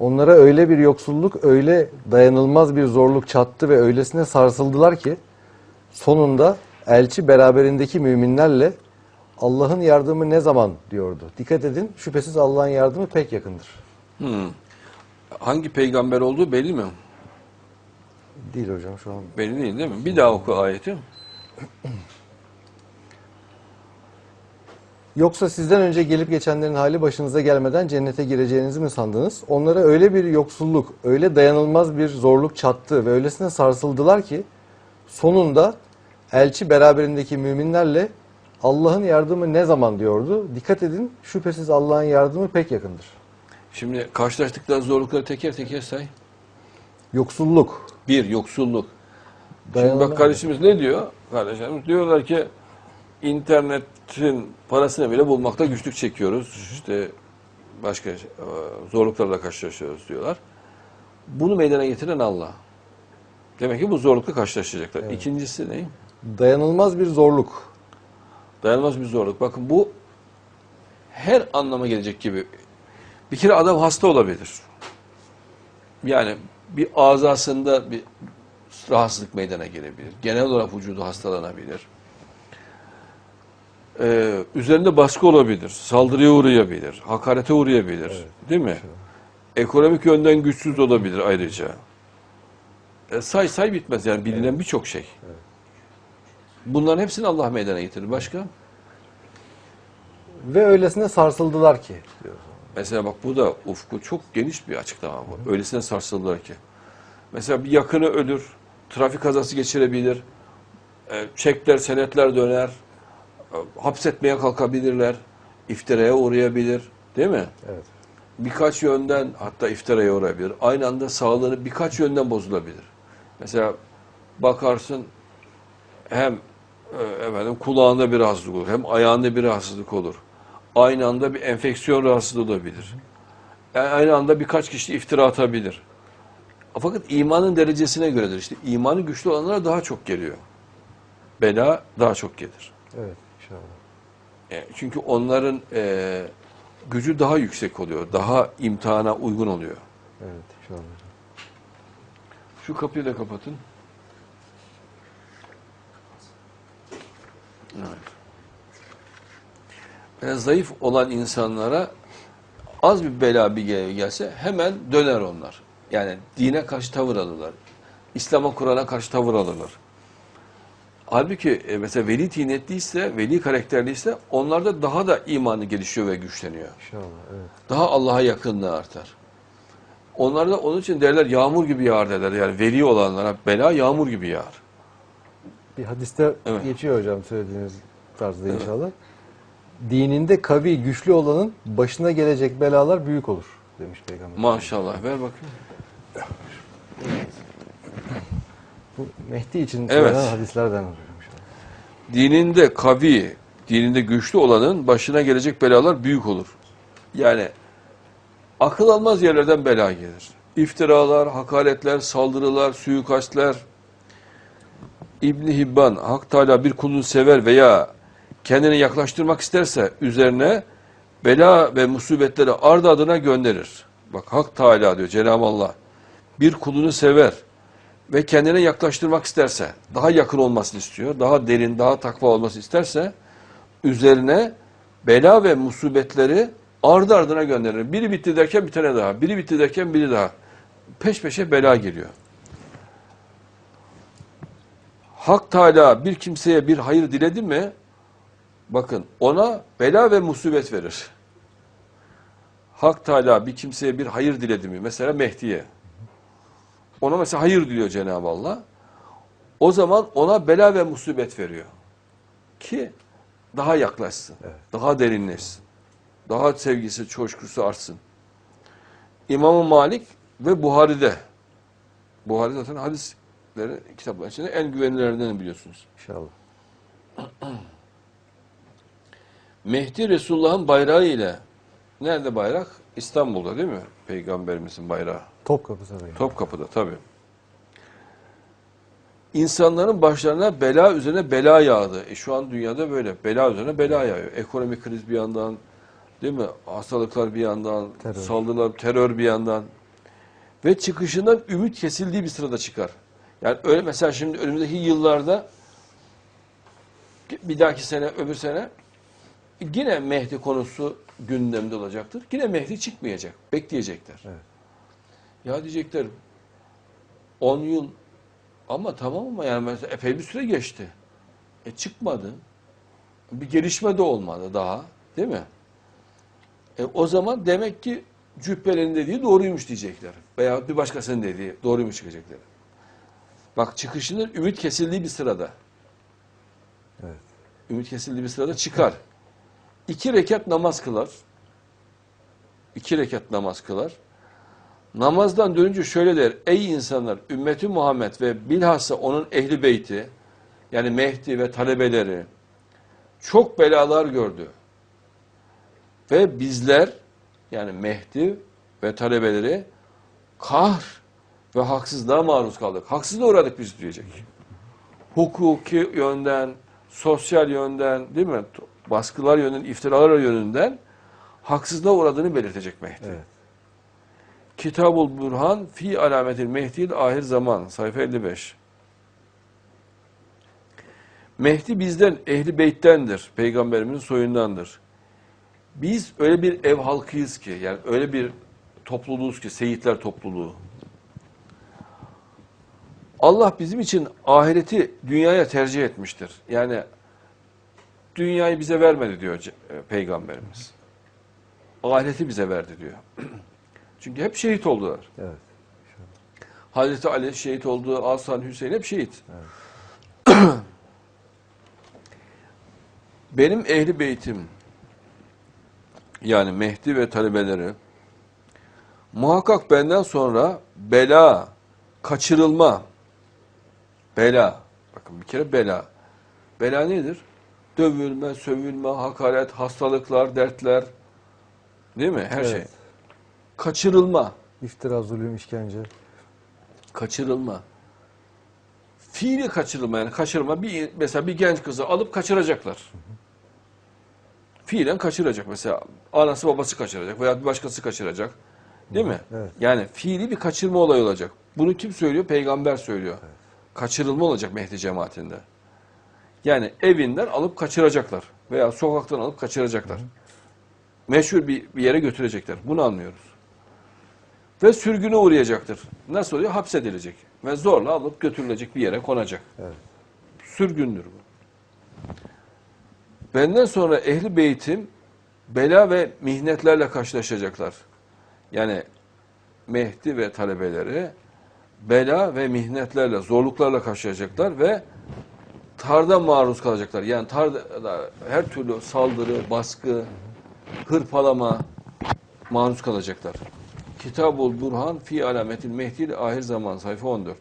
Onlara öyle bir yoksulluk, öyle dayanılmaz bir zorluk çattı ve öylesine sarsıldılar ki sonunda elçi beraberindeki müminlerle Allah'ın yardımı ne zaman diyordu. Dikkat edin şüphesiz Allah'ın yardımı pek yakındır. Hmm. Hangi peygamber olduğu belli mi? Değil hocam şu an. Belli değil değil mi? Bir daha oku ayeti. Yoksa sizden önce gelip geçenlerin hali başınıza gelmeden cennete gireceğinizi mi sandınız? Onlara öyle bir yoksulluk, öyle dayanılmaz bir zorluk çattı ve öylesine sarsıldılar ki sonunda elçi beraberindeki müminlerle Allah'ın yardımı ne zaman diyordu. Dikkat edin şüphesiz Allah'ın yardımı pek yakındır. Şimdi karşılaştıkları zorlukları teker teker say. Yoksulluk, Bir, yoksulluk. Şimdi dayanılmaz. bak kardeşimiz ne diyor? Kardeşlerimiz diyorlar ki internetin parasını bile bulmakta güçlük çekiyoruz. İşte başka e, zorluklarla karşılaşıyoruz diyorlar. Bunu meydana getiren Allah. Demek ki bu zorlukla karşılaşacaklar. İkincisi ne? dayanılmaz bir zorluk. Dayanılmaz bir zorluk. Bakın bu her anlama gelecek gibi. Bir kere adam hasta olabilir. Yani bir azasında bir rahatsızlık meydana gelebilir. Genel olarak vücudu hastalanabilir. Ee, üzerinde baskı olabilir. Saldırıya uğrayabilir. Hakarete uğrayabilir. Değil mi? Ekonomik yönden güçsüz olabilir ayrıca. E, say say bitmez yani bilinen birçok şey. Bunların hepsini Allah meydana getirir. Başka? Ve öylesine sarsıldılar ki. diyor. Mesela bak bu da ufku çok geniş bir açıklama bu. Öylesine sarsıldılar ki. Mesela bir yakını ölür, trafik kazası geçirebilir, e, çekler, senetler döner, e, hapsetmeye kalkabilirler, iftiraya uğrayabilir. Değil mi? Evet. Birkaç yönden hatta iftiraya uğrayabilir. Aynı anda sağlığını birkaç yönden bozulabilir. Mesela bakarsın hem e, efendim kulağında bir rahatsızlık olur, hem ayağında bir rahatsızlık olur. Aynı anda bir enfeksiyon rahatsızlığı olabilir. Yani aynı anda birkaç kişi iftira atabilir. Fakat imanın derecesine göredir. İşte imanı güçlü olanlara daha çok geliyor. Bela daha çok gelir. Evet. E, çünkü onların e, gücü daha yüksek oluyor. Daha imtihana uygun oluyor. Evet inşallah. Şu kapıyı da kapatın. Evet. Yani zayıf olan insanlara az bir bela bir gel- gelse hemen döner onlar. Yani dine karşı tavır alırlar. İslam'a Kur'an'a karşı tavır alırlar. Halbuki e, mesela veli tinetliyse, veli karakterliyse onlarda daha da imanı gelişiyor ve güçleniyor. İnşallah evet. Daha Allah'a yakınlığı artar. Onlar da onun için derler yağmur gibi yağar derler. Yani veli olanlara bela yağmur gibi yağar. Bir hadiste Evet. geçiyor hocam söylediğiniz tarzda inşallah. Dininde kavi, güçlü olanın başına gelecek belalar büyük olur demiş peygamber. Maşallah ver bakayım. Bu Mehdi için Evet. hadislerden inşallah. Dininde kavi, dininde güçlü olanın başına gelecek belalar büyük olur. Yani akıl almaz yerlerden bela gelir. İftiralar, hakaretler, saldırılar, suikastler. İbni Hibban, Hak Teala bir kulunu sever veya kendini yaklaştırmak isterse üzerine bela ve musibetleri ardı adına gönderir. Bak Hak Teala diyor Cenab-ı Allah. Bir kulunu sever ve kendine yaklaştırmak isterse, daha yakın olmasını istiyor, daha derin, daha takva olmasını isterse üzerine bela ve musibetleri ardı ardına gönderir. Biri bitti derken bir tane daha, biri bitti derken biri daha. Peş peşe bela geliyor. Hak Teala bir kimseye bir hayır diledi mi, bakın ona bela ve musibet verir. Hak Teala bir kimseye bir hayır diledi mi, mesela Mehdi'ye, ona mesela hayır diliyor Cenab-ı Allah. O zaman ona bela ve musibet veriyor. Ki daha yaklaşsın, daha derinleşsin. Daha sevgisi, coşkusu artsın. İmam-ı Malik ve Buhari'de. Buhari zaten hadisleri kitapların içinde en güvenilirlerinden biliyorsunuz. İnşallah. Mehdi Resulullah'ın bayrağı ile nerede bayrak? İstanbul'da değil mi? Peygamberimizin bayrağı. Topkapı Sarayı. Topkapı'da tabii. İnsanların başlarına bela üzerine bela yağdı. E şu an dünyada böyle. Bela üzerine bela yağıyor. Ekonomik kriz bir yandan, değil mi? Hastalıklar bir yandan, Terör. saldırılar, terör bir yandan. ve çıkışından ümit kesildiği bir sırada çıkar. Yani öyle mesela şimdi önümüzdeki yıllarda bir dahaki sene, öbür sene yine Mehdi konusu gündemde olacaktır. Yine Mehdi çıkmayacak. Bekleyecekler. Evet. Ya diyecekler 10 yıl ama tamam ama yani mesela epey bir süre geçti. E çıkmadı. Bir gelişme de olmadı daha. Değil mi? E o zaman demek ki cübbelerin dediği doğruymuş diyecekler. Veya bir başkasının dediği doğruymuş çıkacaklar. Bak çıkışının ümit kesildiği bir sırada. Evet. Ümit kesildiği bir sırada çıkar. İki rekat namaz kılar. İki rekat namaz kılar. Namazdan dönünce şöyle der. Ey insanlar, ümmeti Muhammed ve bilhassa onun ehli beyti, yani Mehdi ve talebeleri çok belalar gördü. Ve bizler, yani Mehdi ve talebeleri kahr ve haksızlığa maruz kaldık. Haksızlığa uğradık biz diyecek. Hukuki yönden, sosyal yönden, değil mi? Baskılar yönünden, iftiralar yönünden haksızlığa uğradığını belirtecek Mehdi. Evet. Kitabul Burhan fi alametil Mehdi'l ahir zaman sayfa 55. Mehdi bizden ehli beyttendir. Peygamberimizin soyundandır. Biz öyle bir ev halkıyız ki yani öyle bir topluluğuz ki seyitler topluluğu. Allah bizim için ahireti dünyaya tercih etmiştir. Yani dünyayı bize vermedi diyor e, Peygamberimiz. Ahireti bize verdi diyor. Çünkü hep şehit oldular. Evet. Hazreti Ali şehit oldu, Hasan, Hüseyin hep şehit. Benim ehli beytim yani Mehdi ve talebeleri muhakkak benden sonra bela, kaçırılma, bela, bakın bir kere bela. Bela nedir? Dövülme, sövülme, hakaret, hastalıklar, dertler, değil mi? Her şey. Kaçırılma. İftira, zulüm, işkence. kaçırılma. Fiili kaçırılma yani kaçırma bir mesela bir genç kızı alıp kaçıracaklar. Fiilen kaçıracak mesela anası babası kaçıracak veya bir başkası kaçıracak. Değil mi? Evet. Yani fiili bir kaçırma olayı olacak. Bunu kim söylüyor? Peygamber söylüyor. Kaçırılma olacak Mehdi cemaatinde. Yani evinden alıp kaçıracaklar veya sokaktan alıp kaçıracaklar. Meşhur bir, bir yere götürecekler. Bunu anlıyoruz ve sürgüne uğrayacaktır. Nasıl oluyor? Hapsedilecek ve zorla alıp götürülecek bir yere konacak. Evet. Sürgündür bu. Benden sonra ehli beytim bela ve mihnetlerle karşılaşacaklar. Yani Mehdi ve talebeleri bela ve mihnetlerle, zorluklarla karşılaşacaklar ve tarda maruz kalacaklar. Yani tarda her türlü saldırı, baskı, hırpalama maruz kalacaklar. Kitabul Burhan fi alametil Mehdi ahir zaman sayfa 14.